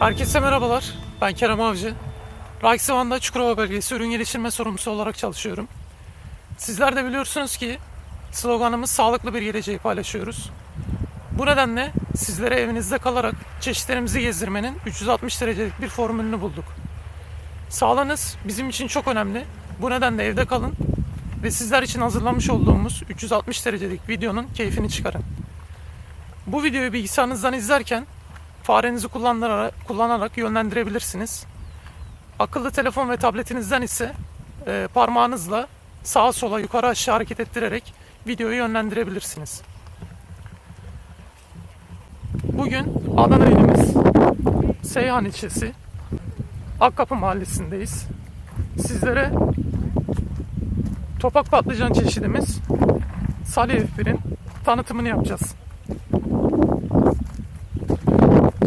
Herkese merhabalar. Ben Kerem Avcı. Raiksivan'da Çukurova Bölgesi ürün geliştirme sorumlusu olarak çalışıyorum. Sizler de biliyorsunuz ki sloganımız sağlıklı bir geleceği paylaşıyoruz. Bu nedenle sizlere evinizde kalarak çeşitlerimizi gezdirmenin 360 derecelik bir formülünü bulduk. Sağlığınız bizim için çok önemli. Bu nedenle evde kalın ve sizler için hazırlamış olduğumuz 360 derecelik videonun keyfini çıkarın. Bu videoyu bilgisayarınızdan izlerken farenizi kullanarak, kullanarak yönlendirebilirsiniz. Akıllı telefon ve tabletinizden ise e, parmağınızla sağa sola yukarı aşağı hareket ettirerek videoyu yönlendirebilirsiniz. Bugün Adana ilimiz Seyhan ilçesi Akkapı mahallesindeyiz. Sizlere topak patlıcan çeşidimiz Salih F1'in tanıtımını yapacağız.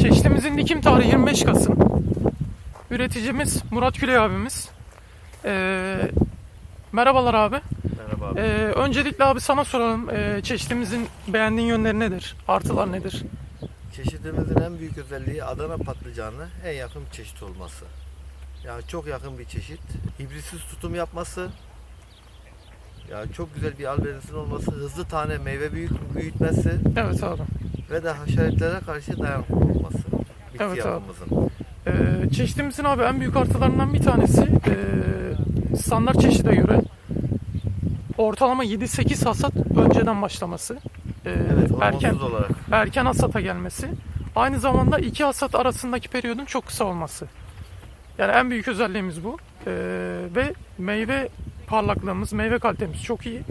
Çeşitimizin dikim tarihi 25 Kasım. Üreticimiz Murat Küley abimiz. Ee, merhabalar abi. Merhaba abi. Ee, öncelikle abi sana soralım. Ee, çeşitimizin beğendiğin yönleri nedir? Artılar nedir? Çeşidimizin en büyük özelliği Adana patlıcanı en yakın çeşit olması. Yani çok yakın bir çeşit. Hibritsiz tutum yapması. Yani çok güzel bir albenizin olması, hızlı tane meyve büyüt, büyütmesi Evet abi. Ve de haşeretlere karşı dayanıklı olması. Bitki Evet abi. yapımızın. Ee, çeşitimizin abi en büyük artılarından bir tanesi ee, standart çeşide göre ortalama 7-8 hasat önceden başlaması. Ee, Evet, erken olarak. erken hasata gelmesi. Aynı zamanda iki hasat arasındaki periyodun çok kısa olması. Yani en büyük özelliğimiz bu. Ee, ve meyve parlaklığımız, meyve kalitemiz çok iyi.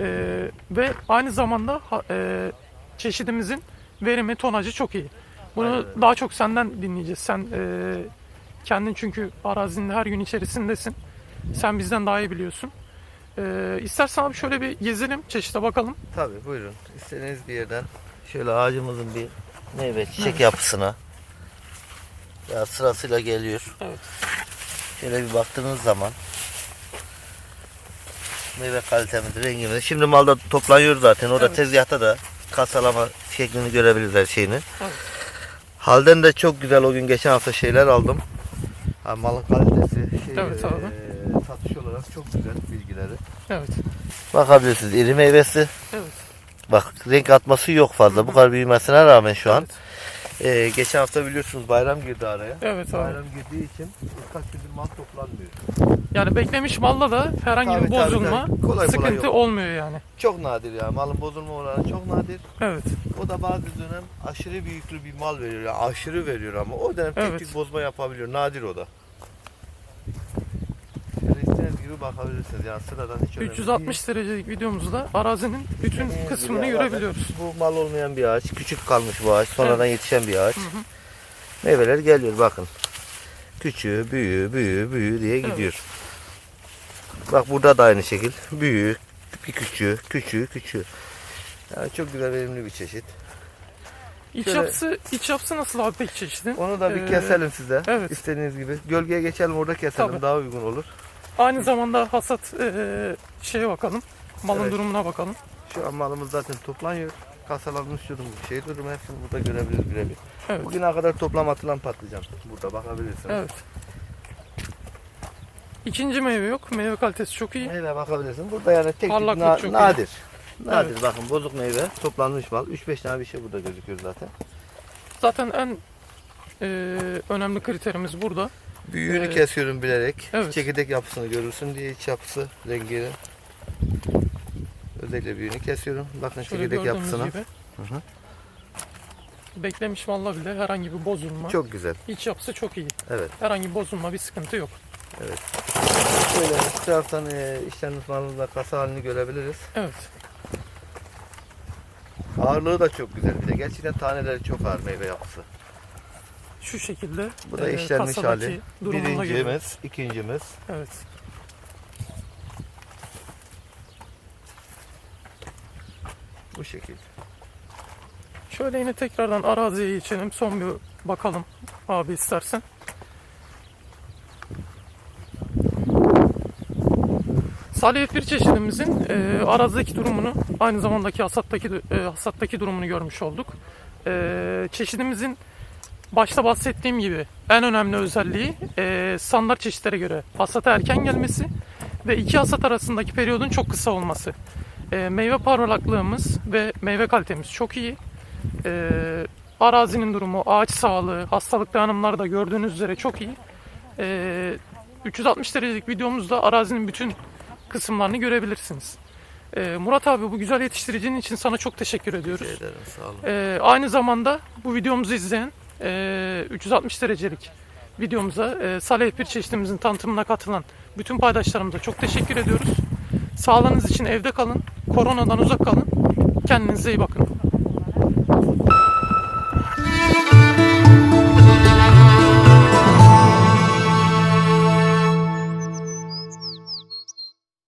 Ee, ve aynı zamanda e, çeşidimizin verimi, tonajı çok iyi. Bunu Aynen. daha çok senden dinleyeceğiz. Sen e, kendin çünkü arazinin her gün içerisindesin. Sen bizden daha iyi biliyorsun. Ee, istersen abi şöyle bir gezelim, çeşite bakalım. Tabii buyurun. İstediğiniz bir yerden şöyle ağacımızın bir meyve çiçek yapısına ya sırasıyla geliyor. Evet. Şöyle bir baktığınız zaman meyve kalitemiz, rengimiz. Şimdi malda toplanıyor zaten. Orada Evet. tezgahta da kasalama şeklini görebiliriz her şeyini. Evet. Halden de çok güzel o gün geçen hafta şeyler aldım. Ha, malın kalitesi, şey, Evet abi. eee, satış olarak çok güzel bilgileri. Evet. Bakabilirsiniz iri meyvesi. Evet. Bak renk atması yok fazla. Bu kadar büyümesine rağmen şu an. Evet. Eee, geçen hafta biliyorsunuz bayram girdi araya. Evet abi. Bayram girdiği için birkaç gündür mal toplanmıyor. Yani beklemiş malla da herhangi Tabii, bir tabii, bozulma, tabii. Kolay kolay sıkıntı yok. olmuyor yani. Çok nadir ya. Malın bozulma oranı çok nadir. Evet. O da bazı dönem aşırı büyüklü bir mal veriyor. Yani aşırı veriyor ama o dönem tek Evet. tük bozma yapabiliyor. Nadir o da. Gibi bakabilirsiniz. Yani sıradan hiç önemli 360 derecelik videomuzda arazinin bütün değil. Kısmını gibi ya, görebiliyoruz. Bu mal olmayan bir ağaç. Küçük kalmış bu ağaç. Sonradan yetişen bir ağaç. Hı hı. Meyveler geliyor bakın. Küçüğü, büyüğü, büyüğü, büyüğü diye gidiyor. Bak burada da aynı şekil. Büyüğü, bir küçüğü, küçüğü, küçüğü. Yani çok güzel verimli bir çeşit. İç Şöyle- yapısı, iç yapısı nasıl abi pek çeşidin? Onu da bir Ee, keselim size. evet. İstediğiniz gibi. Gölgeye geçelim orada keselim. Tabii. Daha uygun olur. Aynı zamanda hasat eee, şeye bakalım. Malın Evet. durumuna bakalım. Şu an malımız zaten toplanıyor. Kasalanmış durum, şey durum hepsini burada görebiliriz birebir. Evet. Bugüne kadar toplam atılan patlıcan. Burada bakabilirsiniz. Evet. İkinci meyve yok. Meyve kalitesi çok iyi. Meyve bakabilirsiniz. Burada yani tek tük Parlaklık na- çok iyi. nadir. Nadir bakın bozuk meyve toplanmış mal. 3-5 tane bir şey burada gözüküyor zaten. Zaten en eee, önemli kriterimiz burada. Büyüğünü Ee, kesiyorum bilerek. evet. Çekirdek yapısını görürsün diye iç yapısı, rengini. Özellikle büyüğünü kesiyorum. Bakın Şöyle çekirdek yapısına. gibi. Hı hı. Beklemiş malla bile herhangi bir bozulma. Çok güzel. İç yapısı çok iyi. Evet. Herhangi bir bozulma, bir sıkıntı yok. Şöyle şu taraftan e, işlenmiş malımızda kasa halini görebiliriz. Evet. Ağırlığı da çok güzel bir de. Gerçekten taneleri çok ağır meyve yapısı. Şu şekilde Bu da eee, işlenmiş hali. Birincimiz, ikincimiz. Evet. Bu şekilde. Şöyle yine tekrardan araziye geçelim. Son bir bakalım abi istersen. Salih F1 çeşidimizin e, arazideki durumunu aynı zamandaki hasattaki e, hasattaki durumunu görmüş olduk. E, çeşidimizin başta bahsettiğim gibi en önemli özelliği e, standart çeşitlere göre hasata erken gelmesi ve iki hasat arasındaki periyodun çok kısa olması. E, meyve parlaklığımız ve meyve kalitemiz çok iyi. E, arazinin durumu, ağaç sağlığı, hastalık dayanımları da gördüğünüz üzere çok iyi. E, 360 derecelik videomuzda arazinin bütün kısımlarını görebilirsiniz. E, Murat abi bu güzel yetiştiricinin için sana çok teşekkür ediyoruz. Rica ederim sağ olun. Ee, aynı zamanda bu videomuzu izleyen e, 360 derecelik videomuza e, Salih bir çeşitimizin tanıtımına katılan bütün paydaşlarımıza çok teşekkür ediyoruz. Sağlığınız için evde kalın, koronadan uzak kalın, kendinize iyi bakın.